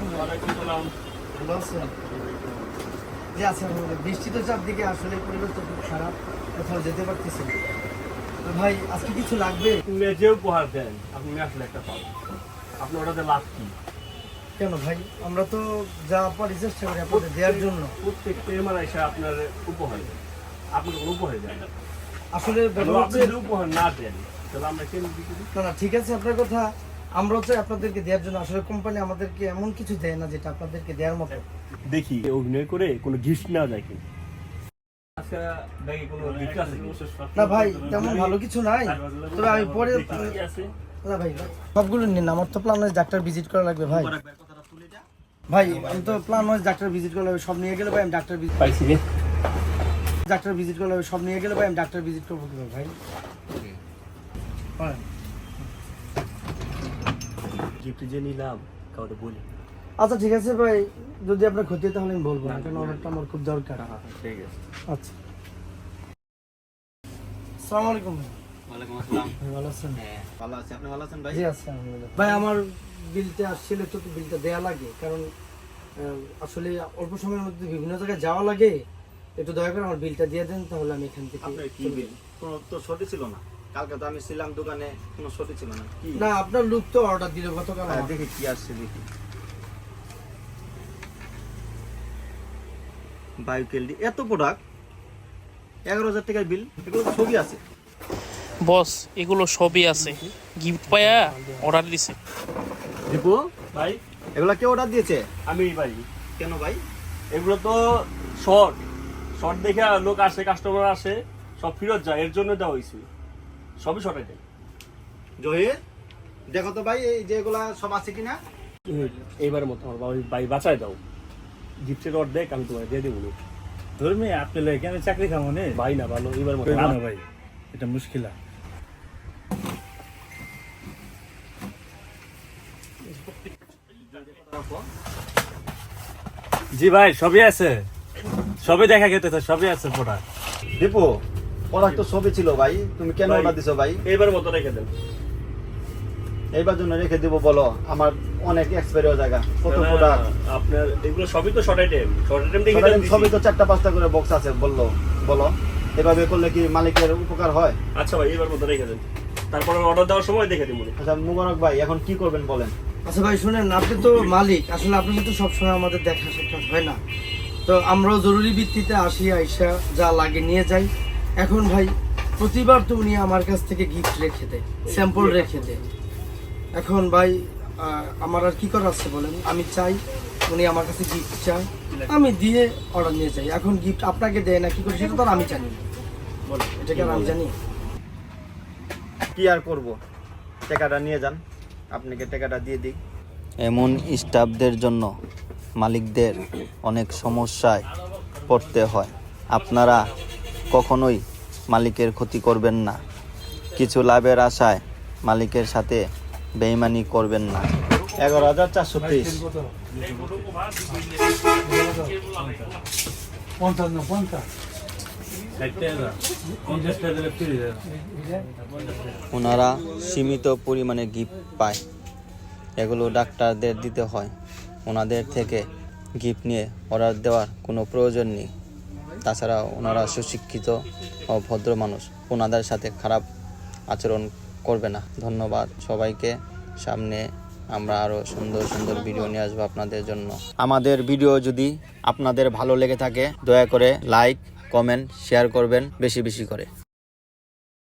জি আলহামদুলিল্লাহ বৃষ্টি তো চারদিকে আসলে পরিবেশ তো খুব খারাপ কোথাও যেতে পারতেছি ভাই আজকে কিছু লাগবে যে উপহার দেন আপনি আসলে একটা পাবেন আপনি ওটাতে লাভ কি কেন ভাই আমরা তো যা পারি চেষ্টা করি আপনাদের দেওয়ার জন্য প্রত্যেক প্রেমার এসে আপনার উপহার দেন আপনি কোনো উপহার দেন। আসলে উপহার না দেন তাহলে আমরা কেন না ঠিক আছে আপনার কথা আমরাও চাই আপনাদেরকে দেওয়ার জন্য আসলে কোম্পানি আমাদেরকে এমন কিছু দেয় না যেটা আপনাদেরকে দেওয়ার মতো। দেখি। অভিনয় করে কোনো গিফট নেওয়া যায় কি? না ভাই তেমন ভালো কিছু নাই। তবে আমি পরে না ভাই সবগুলো নিন। আমার তো প্ল্যান হয়েছে ডাক্তার ভিজিট করা লাগবে ভাই। ভাই আমি তো প্ল্যান হয়েছে ডাক্তার ভিজিট করা লাগবে সব নিয়ে গেলে ভাই আমি ডাক্তার ভিজিট পাইছি রে। ডাক্তার ভিজিট করা লাগবে সব নিয়ে গেলে ভাই আমি ডাক্তার ভিজিট করব ভাই? হয়। গিফট যে নিলাম কাউকে বলি আচ্ছা ঠিক আছে ভাই। যদি আপনার ক্ষতি হয় তাহলে আমি বলব না কারণ অর্ডারটা আমার খুব দরকার। ঠিক আছে। আচ্ছা। আসসালামু আলাইকুম ওয়ালাইকুম আসসালাম। ভালো আছেন? হ্যাঁ ভালো আছি। আপনি ভালো আছেন ভাই? জি আছি আলহামদুলিল্লাহ। ভাই আমার বিলটা আসছিল তো বিলটা দেয়া লাগে কারণ আহ, আসলে অল্প সময়ের মধ্যে বিভিন্ন জায়গায় যাওয়া লাগে। একটু দয়া করে আমার বিলটা দিয়ে দেন তাহলে আমি এখান থেকে আপনার কি বিল? কোনো তো সটি ছিল না? কালকে তো আমি ছিলাম দোকানে কোনো সটি ছিল না। কি? না আপনার লোক তো অর্ডার দিল গতকাল হ্যাঁ, দেখি কি আসছে দেখি। বায়োকেলডি এত প্রোডাক্ট এগারো হাজার টাকার বিল এগুলো ছবি আছে। বস এগুলো সবই আছে। গিফট পায়া অর্ডার দিছে। দীপু? ভাই? এগুলা কে অর্ডার দিয়েছে? আমি ভাই। কেন ভাই? এগুলো তো শর্ট শর্ট দেখে লোক আসে কাস্টমার আসে সব ফেরত যায় এর জন্য দেওয়া হয়েছে। সবই শর্ট আইটেম জহির দেখো তো ভাই এই যে এগুলা সব আছে কিনা? এইবারের মতো আমার বাবা ভাই বাঁচায় দাও। অর্ধেক আমি তোমায় দিয়ে দেবো ধর্মে আপনি লাগে আমি চাকরি খাব নে? ভাই না ভালো এবার মতো না। ভাই এটা মুশকিল জি ভাই সবই আছে। সবই দেখা গেতে সবই আছে পোটা দীপু প্রোডাক্ট তো ছবি ছিল ভাই। তুমি কেন অর্ডার দিছো ভাই? এইবার মতো রেখে দেন। এইবার জন্য রেখে দিব বলো। আমার অনেক জায়গা কত প্রোডাক্ট আপনার এগুলো সবই তো শর্ট আইটেম শর্ট আইটেম দেখে দেন সবই তো চারটা পাঁচটা করে বক্স আছে বলল বলো। এভাবে করলে কি মালিকের উপকার হয়? আচ্ছা ভাই এবার মতো রেখে দেন। তারপরে অর্ডার দেওয়ার সময় দেখে দিব। আচ্ছা মুবারক ভাই এখন কি করবেন বলেন? আচ্ছা ভাই শুনেন আপনি তো মালিক। আসলে আপনি কিন্তু সবসময় আমাদের দেখা সাক্ষাৎ হয় না। তো আমরাও জরুরি ভিত্তিতে আসি আইসা যা লাগে নিয়ে যাই। এখন ভাই প্রতিবার তো উনি আমার কাছ থেকে গিফট রেখে দেয় স্যাম্পল রেখে দেয়। এখন ভাই আমার আর কি করার আছে বলেন? আমি চাই উনি আমার কাছে গিফট চায় আমি দিয়ে অর্ডার নিয়ে যাই। এখন গিফট আপনাকে দেয় না কি করে সেটা তো আর আমি জানি না। বলেন। এটা কি আমি জানি? কি আর করব? টাকাটা নিয়ে যান। আপনাকে টাকাটা দিয়ে দিই। এমন স্টাফদের জন্য মালিকদের অনেক সমস্যায় পড়তে হয়। আপনারা কখনোই মালিকের ক্ষতি করবেন না। কিছু লাভের আশায় মালিকের সাথে বেইমানি করবেন না। এগারো হাজার চারশো পঞ্চাশ না পঞ্চাশ। ফ্রি ওনারা সীমিত পরিমাণে গিফট পায়। এগুলো ডাক্তারদের দিতে হয়। ওনাদের থেকে গিফট নিয়ে অর্ডার দেওয়ার কোনো প্রয়োজন নেই। তাছাড়া ওনারা সুশিক্ষিত ও ভদ্র মানুষ। ওনাদের সাথে খারাপ আচরণ করবে না। ধন্যবাদ সবাইকে। সামনে আমরা আরও সুন্দর সুন্দর ভিডিও নিয়ে আসব আপনাদের জন্য। আমাদের ভিডিও যদি আপনাদের ভালো লেগে থাকে, দয়া করে লাইক কমেন্ট শেয়ার করবেন বেশি বেশি করে।